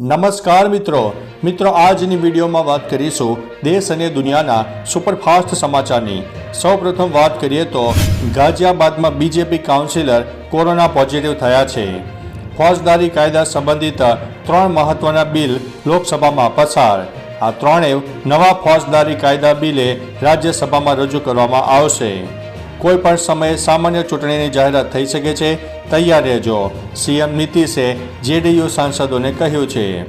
નમસ્કાર મિત્રો. મિત્રો, આજની વિડીયોમાં વાત કરીશું દેશ અને દુનિયાના સુપરફાસ્ટ સમાચારની. સૌપ્રથમ વાત કરીએ તો ગાઝિયાબાદમાં બીજેપી કાઉન્સિલર કોરોના પોઝિટિવ થયા છે. ફોજદારી કાયદા સંબંધિત ત્રણ મહત્વના બિલ લોકસભામાં પસાર. આ ત્રણેય નવા ફોજદારી કાયદા બિલે રાજ્યસભામાં રજૂ કરવામાં આવશે. કોઈ પણ સમયે સામાન્ય ચૂંટણીની જાહેરાત થઈ શકે છે, તૈયાર રહેજો. સીએમ નીતિશે જેડીયુ સાંસદોને કહ્યું છે.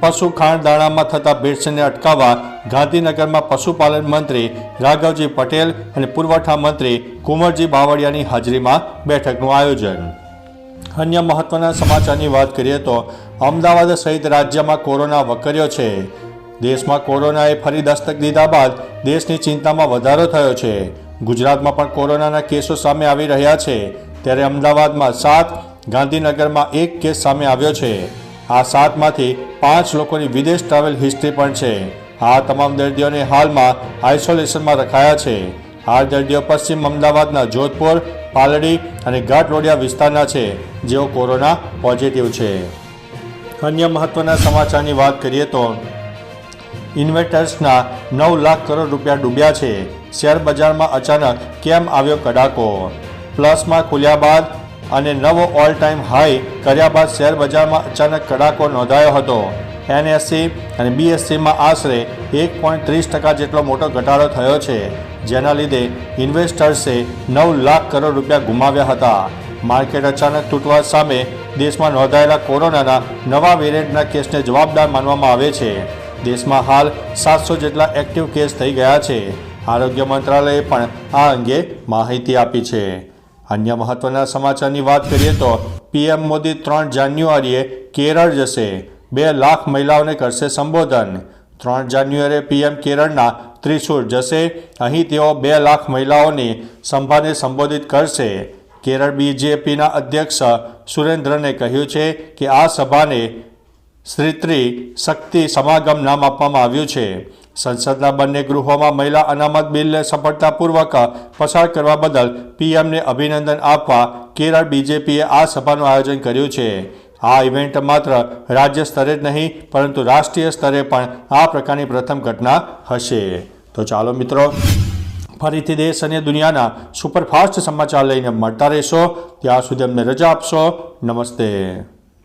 પશુ ખાણ દાણામાં થતા ભેળસેળને અટકાવવા ગાંધીનગરમાં પશુપાલન મંત્રી રાઘવજી પટેલ અને પુરવઠા મંત્રી કુંવરજી બાવળિયાની હાજરીમાં બેઠકનું આયોજન. અન્ય મહત્વના સમાચારની વાત કરીએ તો અમદાવાદ સહિત રાજ્યમાં કોરોના વકર્યો છે. દેશમાં કોરોનાએ ફરી દસ્તક દીધા બાદ દેશની ચિંતામાં વધારો થયો છે. ગુજરાતમાં પણ કોરોનાના કેસો સામે આવી રહ્યા છે. ત્યારે અમદાવાદમાં સાત, ગાંધીનગરમાં એક કેસ સામે આવ્યો છે. આ સાતમાંથી પાંચ લોકોની વિદેશ ટ્રાવેલ હિસ્ટ્રી પણ છે. આ તમામ દર્દીઓને હાલમાં આઇસોલેશનમાં રખાયા છે. આ દર્દીઓ પશ્ચિમ અમદાવાદના જોધપુર, પાલડી અને ઘાટલોડિયા વિસ્તારના છે, જેઓ કોરોના પોઝિટિવ છે. અન્ય મહત્વના સમાચારની વાત કરીએ તો ઇન્વેસ્ટર્સના નવ લાખ કરોડ રૂપિયા ડૂબ્યા છે. શેર બજારમાં અચાનક કેમ આવ્યો કડાકો? પ્લસમાં ખુલ્યા બાદ અને નવો ઓલ ટાઈમ હાઈ કર્યા બાદ શેર બજારમાં અચાનક કડાકો નોંધાયો હતો. એનએસસી અને બીએસસીમાં આશરે એક પોઈન્ટ ત્રીસ ટકા જેટલો મોટો ઘટાડો થયો છે, જેના લીધે ઇન્વેસ્ટર્સે નવ લાખ કરોડ રૂપિયા ગુમાવ્યા હતા. માર્કેટ અચાનક તૂટવા સામે દેશમાં નોંધાયેલા કોરોનાના નવા વેરિયન્ટના કેસને જવાબદાર માનવામાં આવે છે. દેશમાં હાલ સાતસો જેટલા એક્ટિવ કેસ થઈ ગયા છે. આરોગ્ય મંત્રાલયે પણ આ અંગે માહિતી આપી છે. અન્ય મહત્વના સમાચારની વાત કરીએ તો પીએમ મોદી ત્રણ જાન્યુઆરીએ કેરળ જશે. બે લાખ મહિલાઓને કરશે સંબોધન. ત્રણ જાન્યુઆરીએ પીએમ કેરળના ત્રિશુર જશે. અહીં તેઓ બે લાખ મહિલાઓની સંભાને સંબોધિત કરશે. કેરળ બીજેપીના અધ્યક્ષ સુરેન્દ્રને કહ્યું છે કે આ સભાને સ્ત્રી શક્તિ સમાગમ નામ આપવામાં આવ્યું છે. સંસદના બંને ગૃહોમાં મહિલા અનામત બિલને સફળતાપૂર્વક પસાર કરવા બદલ પીએમને અભિનંદન આપવા કેરળ બીજેપીએ આ સભાનું આયોજન કર્યું છે. આ ઇવેન્ટ માત્ર રાજ્ય સ્તરે જ નહીં, પરંતુ રાષ્ટ્રીય સ્તરે પણ આ પ્રકારની પ્રથમ ઘટના હશે. તો ચાલો મિત્રો, ફરીથી દેશ અને દુનિયાના સુપરફાસ્ટ સમાચાર લઈને મળતા રહેશો. ત્યાં સુધી અમને રજા આપશો. નમસ્તે.